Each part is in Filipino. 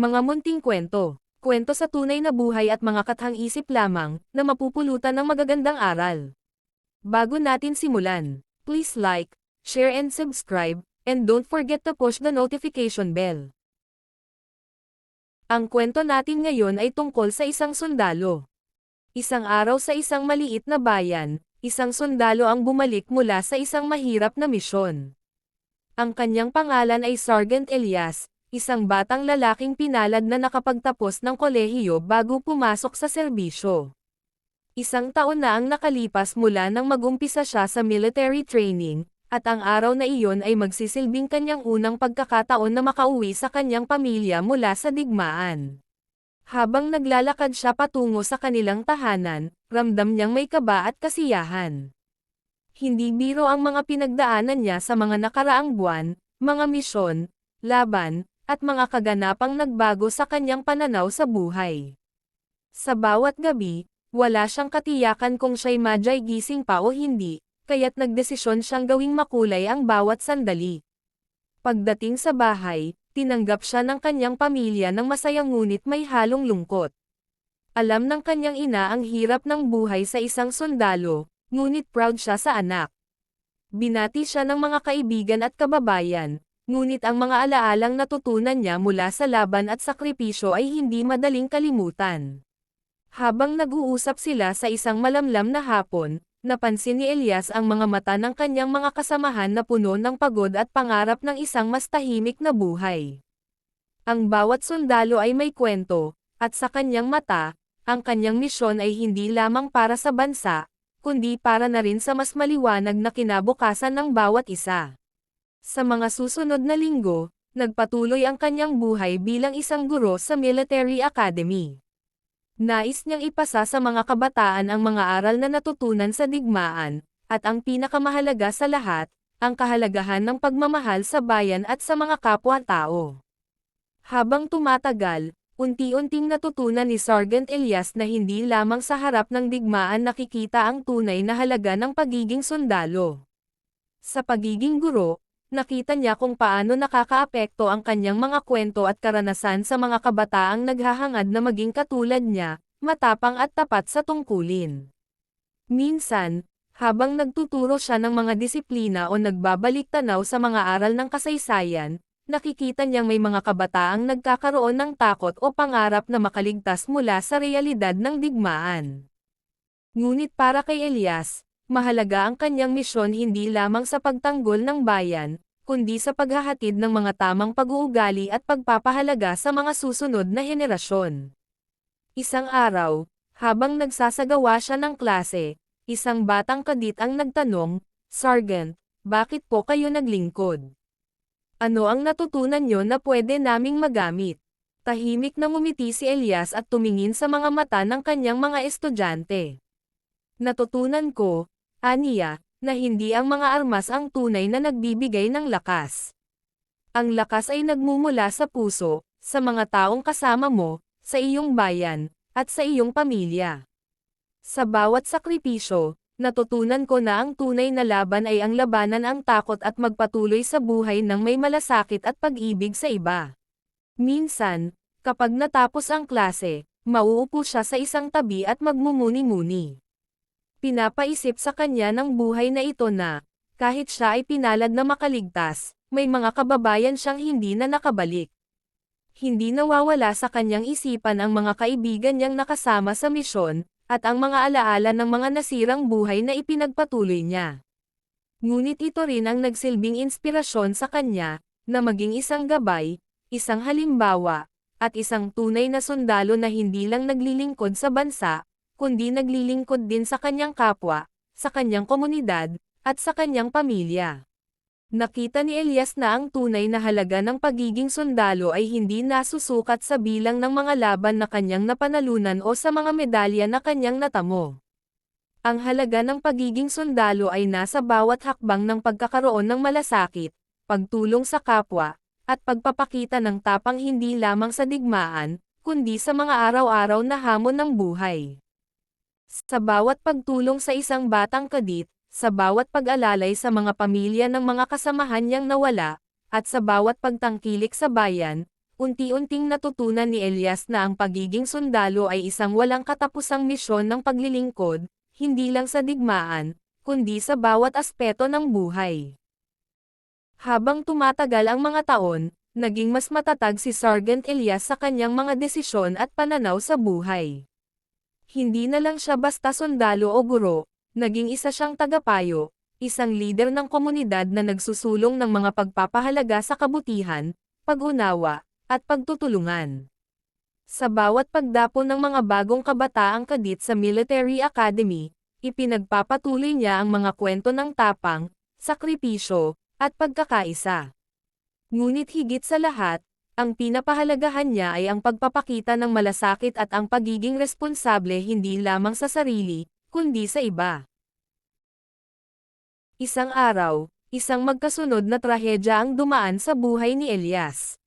Mga munting kwento. Kwento sa tunay na buhay at mga kathang isip lamang na mapupulutan ng magagandang aral. Bago natin simulan, please like, share and subscribe, and don't forget to push the notification bell. Ang kwento natin ngayon ay tungkol sa isang sundalo. Isang araw sa isang maliit na bayan, isang sundalo ang bumalik mula sa isang mahirap na misyon. Ang kanyang pangalan ay Sergeant Elias, isang batang lalaking pinalad na nakapagtapos ng kolehiyo bago pumasok sa serbisyo. Isang taon na ang nakalipas mula nang magumpisa siya sa military training, at ang araw na iyon ay magsisilbing kanyang unang pagkakataon na makauwi sa kanyang pamilya mula sa digmaan. Habang naglalakad siya patungo sa kanilang tahanan, ramdam niyang may kaba at kasiyahan. Hindi biro ang mga pinagdaanan niya sa mga nakaraang buwan, mga misyon, laban, at mga kaganapang nagbago sa kanyang pananaw sa buhay. Sa bawat gabi, wala siyang katiyakan kung siya'y madyay gising pa o hindi, kaya't nagdesisyon siyang gawing makulay ang bawat sandali. Pagdating sa bahay, tinanggap siya ng kanyang pamilya ng masayang ngunit may halong lungkot. Alam ng kanyang ina ang hirap ng buhay sa isang sundalo, ngunit proud siya sa anak. Binati siya ng mga kaibigan at kababayan, ngunit ang mga alaalang natutunan niya mula sa laban at sakripisyo ay hindi madaling kalimutan. Habang nag-uusap sila sa isang malamlam na hapon, napansin ni Elias ang mga mata ng kanyang mga kasamahan na puno ng pagod at pangarap ng isang mas tahimik na buhay. Ang bawat sundalo ay may kwento, at sa kanyang mata, ang kanyang misyon ay hindi lamang para sa bansa, kundi para na rin sa mas maliwanag na kinabukasan ng bawat isa. Sa mga susunod na linggo, nagpatuloy ang kanyang buhay bilang isang guro sa military academy. Nais niyang ipasa sa mga kabataan ang mga aral na natutunan sa digmaan, at ang pinakamahalaga sa lahat, ang kahalagahan ng pagmamahal sa bayan at sa mga kapwa-tao. Habang tumatagal, unti-unting natutunan ni Sergeant Elias na hindi lamang sa harap ng digmaan nakikita ang tunay na halaga ng pagiging sundalo. Sa pagiging guro, nakita niya kung paano nakakaapekto ang kanyang mga kwento at karanasan sa mga kabataang naghahangad na maging katulad niya, matapang at tapat sa tungkulin. Minsan, habang nagtuturo siya ng mga disiplina o nagbabalik tanaw sa mga aral ng kasaysayan, nakikita niyang may mga kabataang nagkakaroon ng takot o pangarap na makaligtas mula sa realidad ng digmaan. Ngunit para kay Elias, mahalaga ang kanyang misyon hindi lamang sa pagtanggol ng bayan, kundi sa paghahatid ng mga tamang pag-uugali at pagpapahalaga sa mga susunod na henerasyon. Isang araw, habang nagsasagawa siya ng klase, isang batang kadit ang nagtanong, Sergeant, bakit po kayo naglingkod? Ano ang natutunan nyo na pwede naming magamit? Tahimik na ngumiti si Elias at tumingin sa mga mata ng kanyang mga estudyante. Natutunan ko, Aniya, na hindi ang mga armas ang tunay na nagbibigay ng lakas. Ang lakas ay nagmumula sa puso, sa mga taong kasama mo, sa iyong bayan, at sa iyong pamilya. Sa bawat sakripisyo, natutunan ko na ang tunay na laban ay ang labanan ang takot at magpatuloy sa buhay ng may malasakit at pag-ibig sa iba. Minsan, kapag natapos ang klase, mauupo siya sa isang tabi at magmumuni-muni. Pinapaisip sa kanya ng buhay na ito na, kahit siya ay pinalad na makaligtas, may mga kababayan siyang hindi na nakabalik. Hindi nawawala sa kanyang isipan ang mga kaibigan niyang nakasama sa misyon, at ang mga alaala ng mga nasirang buhay na ipinagpatuloy niya. Ngunit ito rin ang nagsilbing inspirasyon sa kanya, na maging isang gabay, isang halimbawa, at isang tunay na sundalo na hindi lang naglilingkod sa bansa, kundi naglilingkod din sa kanyang kapwa, sa kanyang komunidad, at sa kanyang pamilya. Nakita ni Elias na ang tunay na halaga ng pagiging sundalo ay hindi nasusukat sa bilang ng mga laban na kanyang napanalunan o sa mga medalya na kanyang natamo. Ang halaga ng pagiging sundalo ay nasa bawat hakbang ng pagkakaroon ng malasakit, pagtulong sa kapwa, at pagpapakita ng tapang hindi lamang sa digmaan, kundi sa mga araw-araw na hamon ng buhay. Sa bawat pagtulong sa isang batang kadit, sa bawat pag-alalay sa mga pamilya ng mga kasamahan niyang nawala, at sa bawat pagtangkilik sa bayan, unti-unting natutunan ni Elias na ang pagiging sundalo ay isang walang katapusang misyon ng paglilingkod, hindi lang sa digmaan, kundi sa bawat aspeto ng buhay. Habang tumatagal ang mga taon, naging mas matatag si Sergeant Elias sa kanyang mga desisyon at pananaw sa buhay. Hindi na lang siya basta sundalo o guro, naging isa siyang tagapayo, isang leader ng komunidad na nagsusulong ng mga pagpapahalaga sa kabutihan, pag-unawa, at pagtutulungan. Sa bawat pagdapo ng mga bagong kabataang kadit sa Military Academy, ipinagpapatuloy niya ang mga kwento ng tapang, sakripisyo, at pagkakaisa. Ngunit higit sa lahat, ang pinapahalagahan niya ay ang pagpapakita ng malasakit at ang pagiging responsable hindi lamang sa sarili, kundi sa iba. Isang araw, isang magkasunod na trahedya ang dumaan sa buhay ni Elias.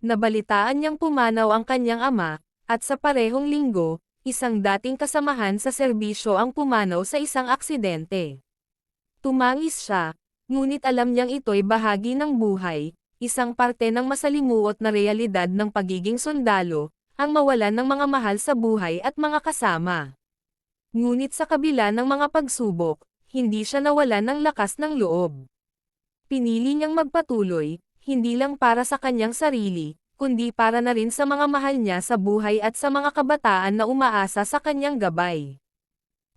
Nabalitaan niyang pumanaw ang kanyang ama, at sa parehong linggo, isang dating kasamahan sa serbisyo ang pumanaw sa isang aksidente. Tumangis siya, ngunit alam niyang ito'y bahagi ng buhay, isang parte ng masalimuot na realidad ng pagiging sundalo, ang mawalan ng mga mahal sa buhay at mga kasama. Ngunit sa kabila ng mga pagsubok, hindi siya nawalan ng lakas ng loob. Pinili niyang magpatuloy, hindi lang para sa kanyang sarili, kundi para na rin sa mga mahal niya sa buhay at sa mga kabataan na umaasa sa kanyang gabay.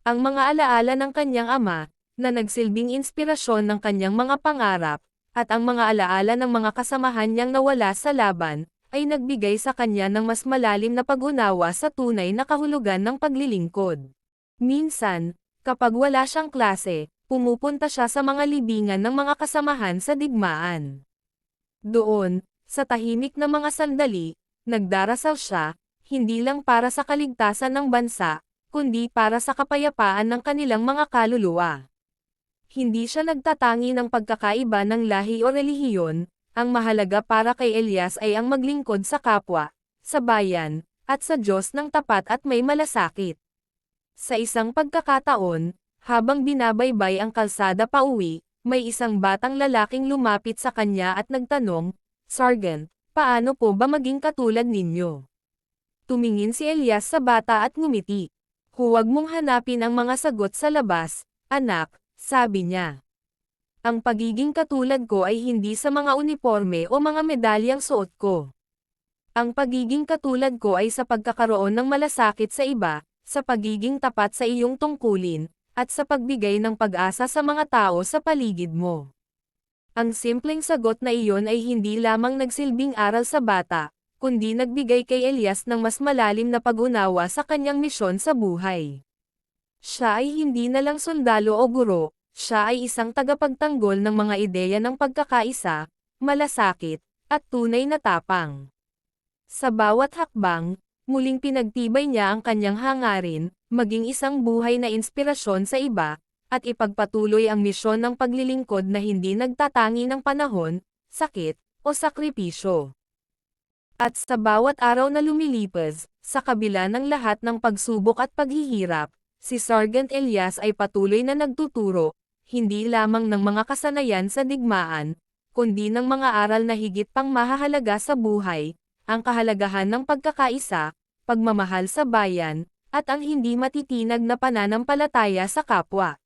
Ang mga alaala ng kanyang ama, na nagsilbing inspirasyon ng kanyang mga pangarap, at ang mga alaala ng mga kasamahan niyang nawala sa laban, ay nagbigay sa kanya ng mas malalim na pag-unawa sa tunay na kahulugan ng paglilingkod. Minsan, kapag wala siyang klase, pumupunta siya sa mga libingan ng mga kasamahan sa digmaan. Doon, sa tahimik na mga sandali, nagdarasal siya, hindi lang para sa kaligtasan ng bansa, kundi para sa kapayapaan ng kanilang mga kaluluwa. Hindi siya nagtatangi ng pagkakaiba ng lahi o relihiyon, ang mahalaga para kay Elias ay ang maglingkod sa kapwa, sa bayan, at sa Diyos ng tapat at may malasakit. Sa isang pagkakataon, habang binabaybay ang kalsada pauwi, may isang batang lalaking lumapit sa kanya at nagtanong, Sergeant, paano po ba maging katulad ninyo? Tumingin si Elias sa bata at ngumiti. Huwag mong hanapin ang mga sagot sa labas, anak, sabi niya. Ang pagiging katulad ko ay hindi sa mga uniforme o mga medalyang suot ko. Ang pagiging katulad ko ay sa pagkakaroon ng malasakit sa iba, sa pagiging tapat sa iyong tungkulin, at sa pagbigay ng pag-asa sa mga tao sa paligid mo. Ang simpleng sagot na iyon ay hindi lamang nagsilbing aral sa bata, kundi nagbigay kay Elias ng mas malalim na pag-unawa sa kanyang misyon sa buhay. Siya ay hindi na lang sundalo o guro, siya ay isang tagapagtanggol ng mga ideya ng pagkakaisa, malasakit, at tunay na tapang. Sa bawat hakbang, muling pinagtibay niya ang kanyang hangarin, maging isang buhay na inspirasyon sa iba, at ipagpatuloy ang misyon ng paglilingkod na hindi nagtatangi ng panahon, sakit, o sakripisyo. At sa bawat araw na lumilipas, sa kabila ng lahat ng pagsubok at paghihirap, si Sergeant Elias ay patuloy na nagtuturo, hindi lamang ng mga kasanayan sa digmaan, kundi ng mga aral na higit pang mahahalaga sa buhay, ang kahalagahan ng pagkakaisa, pagmamahal sa bayan, at ang hindi matitinag na pananampalataya sa kapwa.